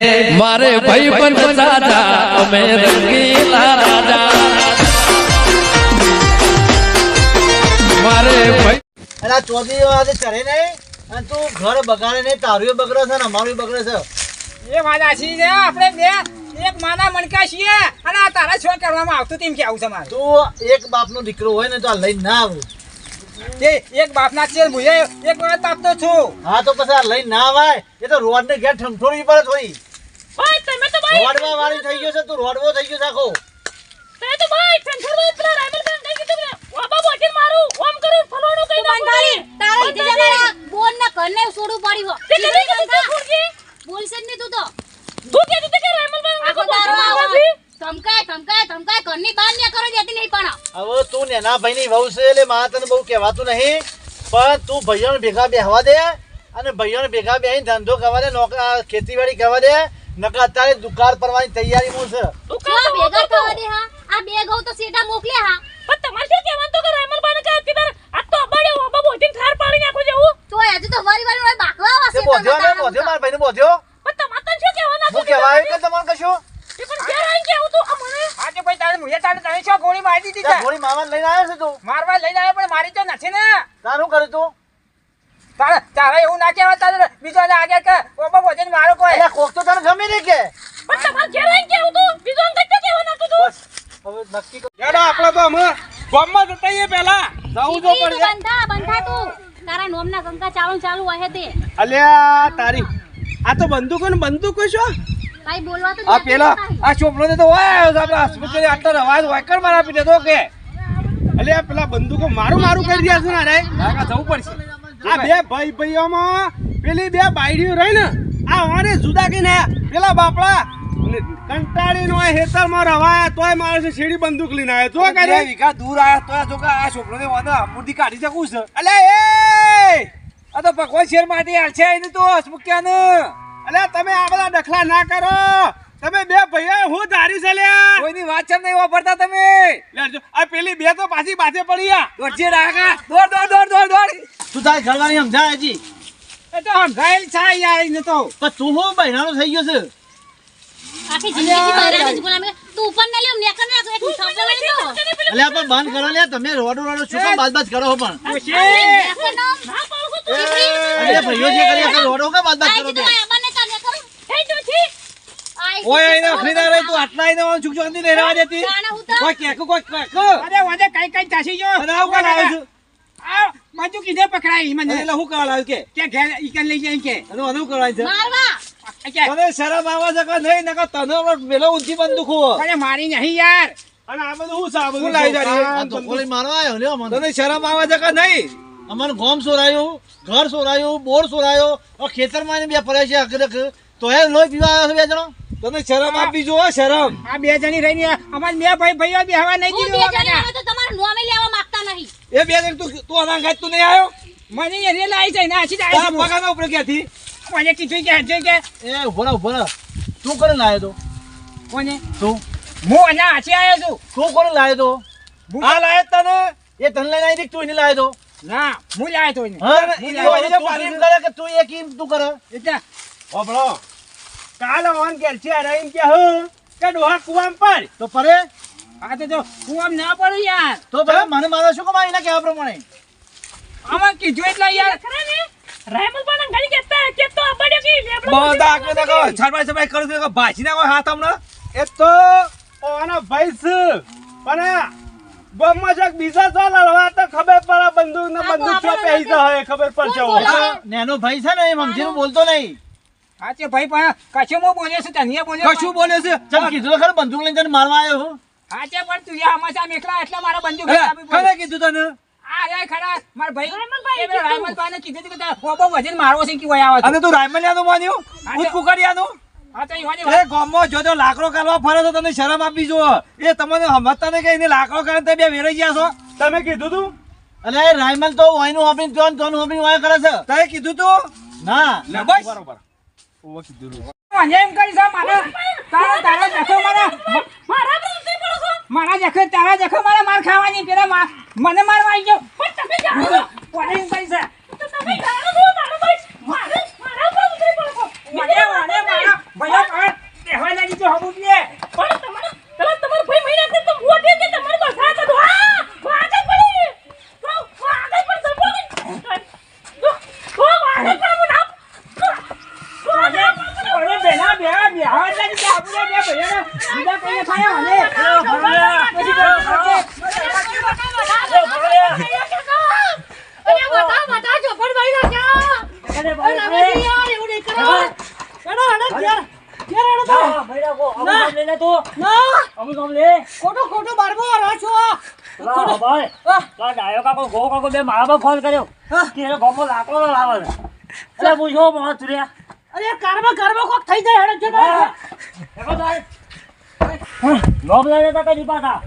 મારે ભાઈ પણ દાદા અમે રંગીલા રાજા. મારે ભાઈ આ ચોથી વાગે ચડે નહીં? અને તું ઘર બગાડે નહીં તારું બગડે છે ને અમારું બગડે છે. એ વાત આછી છે આપણે બે એક માના મણકા છીએ અને આ તારા છો કરવામાં આવતું તેમ કેવું છે મારે? તું એક બાપનો દીકરો હોય ને તો આ લઈને ના આવું. તે એક બાપના છે મુજે એક વાર આપતો છું. હા તો પછી આ લઈને ના આવાય? એ તો રોડ ને ઘેર ઠમઠોડવી પડે થોડી. ભાઈ તો વાળી થઈ ગયો છે તું રોડવો થઈ ગયો છે આખો. તે તો ભાઈ ઠંઠર પેલા રાયમલ બેન કઈ કીધું કે વાબા બોટીને મારું ઓમ કરું ફલોણો કઈ ના બંધારી તારા લીધે જ બોન ના ઘરને છોડવું પડ્યું હો. તે કદી કીધું તું ફૂડજી બોલશે ને નહીં તું તો. તું કે હતી કે રાયમલ બેન આખો તારો આવો. ધમકાય ધમકાય ધમકાય ઘરની બહાર ને કરો જતી નહીં પણ. હવે તું નેના ભાઈની વહુ છે એટલે મારે તને બહુ કહેવાતું નહીં. પણ તું ભાઈઓને ભેગા બેહવા દે અને ભાઈઓને ભેગા બેહીને ધંધો કરવા દે નોકરા ખેતીવાડી કરવા દે. નકર અત્યારે દુકાળ તૈયારી તૈયારીમાં છે. આ ભેગા થવા દે હા. આ બે ઘઉં તો સીધા મોકલે હા. પણ તમારે શું કહેવાનું તો કે રાયમલ બેન કે કીધું આ તો અબાડે વાબા બોટીને થાર પાડી નાખો જેવું તો હજુ તો વારી વારી વારી બાકવા વાસે બોધ્યો ને બોધ્યો? મારા ભાઈને બોધ્યો? પણ તમારે તો શું કહેવાનું? હું કહેવાય કે તમારે કશું? એ પણ ઘેર આવીને કેવું તું આ મને. આજે ભાઈ તારે મુયે તારે તને શું ગોળી મારી દીધી છે? ગોળી મારવા લઈને આવ્યો છે તું. મારવા લઈને આવ્યો પણ મારી તો નથી ને. તારું કર્યું તું? તારે તારે એવું ના કહેવાય તારે બીજો ને આગળ કે ઓબા બોજે મારો કોઈ. એટલે કોક તો તને ગમે નહીં કે. પણ તમારે ઘેર આવીને કેવું તું? બીજું આમ કઈ કહેવાનું હતું તું. બસ હવે નક્કી કર યાડો આપણે તો અમે ગામમાં જતા આવીએ પહેલા. જવું જો તું પડે બંધા બંધા તું. તારા નોમના કંકા ચાલુ ચાલુ હોય તે. અલ્યા તારી આ તો બંદૂકો ને બંદૂકો શું કાઈ બોલવા તો આ પેલા આ ચોપડો તો હોય આપણે આટલો અવાજ વાયકર મારા આપી દેતો કે. અલ્યા પેલા બંદૂકો મારું મારું કરી રહ્યા છે ને અરે. જવું પડશે. આ બે ભાઈ ભાઈઓમાં પેલી બે બાયડીઓ રહી ને આ વારે જુદા કઈ ના પેલા બાપડા કંટાળી નો હેતરમાં રવાયા તોય મારે છે છેડી બંદૂક લઈને આવ્યો. તો કરે. વિકા દૂર આયા તો જો કે આ છોકરો ને વાંધો અમૂર્તિ કાઢી શકું છે. અલે એ! આ તો ભગવાન શેર માટે હાલ છે એને તો હસમુક્યાને અલ્યા તમે આ બધા ડખલા ના કરો. તમે બે ભૈયા હું ધારી છે લ્યા. કોઈની વાત છે નહીં વાપરતા તમે. આ પેલી બે તો પાછી પાછે પડી ગયા દોડજે રાખા. દોડ દોડ દોડ દોડ દોડ. તું તારી ઘરવાળી સમજાય હજી? એ તો સમજાયેલ છે યાર એને તો. પણ તું હું બહેરાનો થઈ ગયો છે? આખી જિંદગી બરાબર જ ગુલામ. તું ઉપર ના લ્યો નેકર ના એક થપ્પડ લઈ લો અલે આ પણ બંધ કરો લે તમે રોડો રોડો શું કામ બાદ બાદ કરો પણ? તું અરે ભૈયો જે કરી આ રોડો કામ બાદ બાદ આઈ કરો દીધું બે આ બંને ચાલ નેકર હે જોથી આઈ ઓય એને ખરીદા રહી તું આટલા એને વાળું છૂક છોકરી રહેવા દેતી. ગાના હું તો કોઈ કેકું કોઈ કેકું અરે કઈ કઈ ચાસી જો. અને આવું કાલ આવે છે? આ બાજુ કીધે પકડાઈ મને. એટલે હું કાલ આવ્યું કે? કે ઘેર ઈકન લઈ જાય કે? અને અનુ કરાય છે? મારવા. તને શરમ આવે છે નહીં તને ઊંચી બંદૂક અરે મારી નહીં યાર. અને આ બધું હું સા બધું? તો ગોળી મારવા આવ્યો લ્યો મને. તને શરમ આવે નહીં? અમારું ગોમ સોરાયું ઘર સોરાયું બોર સોરાયો. ખેતરમાં બે પડ્યા છે અકરક તો એ લોહી પીવા આવ્યો છે બે જણો? તને શરમ આપી જો શરમ. આ બે જણી રહીને અમાર મે ભાઈ ભાઈઓ બે હવા નહીં હું બે જણી આવે તો તમાર નોમે લેવા માંગતા નહીં. એ બે જણ તું તું આના ગાય તું નહીં આવ્યો? મને એને લાવી જાય ને આછી તારા જાય. પગારના ઉપર ક્યાંથી? મને કીધું કે હજે કે એ ઊભો રહો ભરા રહો તું કરે લાવ્યો તો? કોને? તું. હું આના હાચી આવ્યો છું. તું કોને લાવ્યો તો? આ લાયો તને. એ તને લઈને આવી તું એને લાયો તો? ના હું લાયો તો એને. હા તું કરે કે તું એ કેમ તું કરે. એટલે ઓબળો કાલે ઓન કે છે અરે એમ કે હું કે ડોહા કુવામ પર. તો પરે? આ તો જો કુવામ ના પડે યાર. તો ભાઈ મને મારો શું કમાઈ એના કહેવા પ્રમાણે? આમાં કીધું એટલે યાર. ખરા ને રાયમલ પણ ઘડી કેતા કે તો અબાડ્યો કે લેબડો બધા આકડે નાખો છાડવાય છાડવાય કરું કે ભાજી નાખો હાથ હમણો? એ તો ઓના ભાઈ છે. પણ ગમમાં છે બીજા હળવા તો ખબર પડે બંદૂક ને તો બંદૂક છો પહેરી તો હોય ખબર પડશે? નેનો ભાઈ છે ને એ મમજીનું બોલતો નહીં. સાચે ભાઈ પણ કશું હું બોલ્યો છું તને બોલે કશું બોલે છે? ચલ કીધું તો ખરે બંદૂક લઈને તને મારવા આવ્યો હું? સાચે પણ તું યા હમાસા મેકલા એટલે મારા બંદૂક અરે, આપી પડે. કીધું તને? આ રે ખરા મારા ભાઈ. રાયમલભાઈ એ પેલા કીધું. કે તારે વજન મારવો છે કે વયા આવે અને તું માન્યું? ભૂત કુકડિયાનું તો ઈવાની એ ગામમાં જો જો લાકડો કાઢવા ફરે તો તને શરમ આપી જો એ તમને સમજતા નહીં કે એને લાકડો કાઢે તે બે વેરાઈ ગયા છો? તમે કીધું તું? અરે રાયમલ તો વાયનું ત્યોન ત્યોન હોપીને વાય કરે છે. તમે કીધું તું? ના. બસ બરોબર ઓવા કીધું મને એમ કરી છે મારા તારા તારા જખો મારા મારા પર પડો છો? મારા જખો તારા જખો મારા માર ખાવાની પેલા મા- મને મારવા આવી ગયો. પણ તમે જાણો છો. એમ કરી છે તો તમે જાણો છો મારો ભાઈ મારે મારા પર ઉતરી પડો છો મને મને મારા ભાઈઓ ભૈયાને બીજા કોઈને ખાયા મને. અરે બતા બતા ચોપડ ભાઈ ના ક્યાં અરે ભાઈ યાર એવું નહીં કરો હેડો હેડો ઘેર ઘેર હેડો તો ના ખોટો ખોટો બારમો રહો છો ફોન કર્યો ગમો લાકડો લાવે. એટલે પૂછો મોહ તુર્યા અરે કારમાં કારમાં કોક થઈ જાય હેડો છો. લોભ લેતા કદી પાછા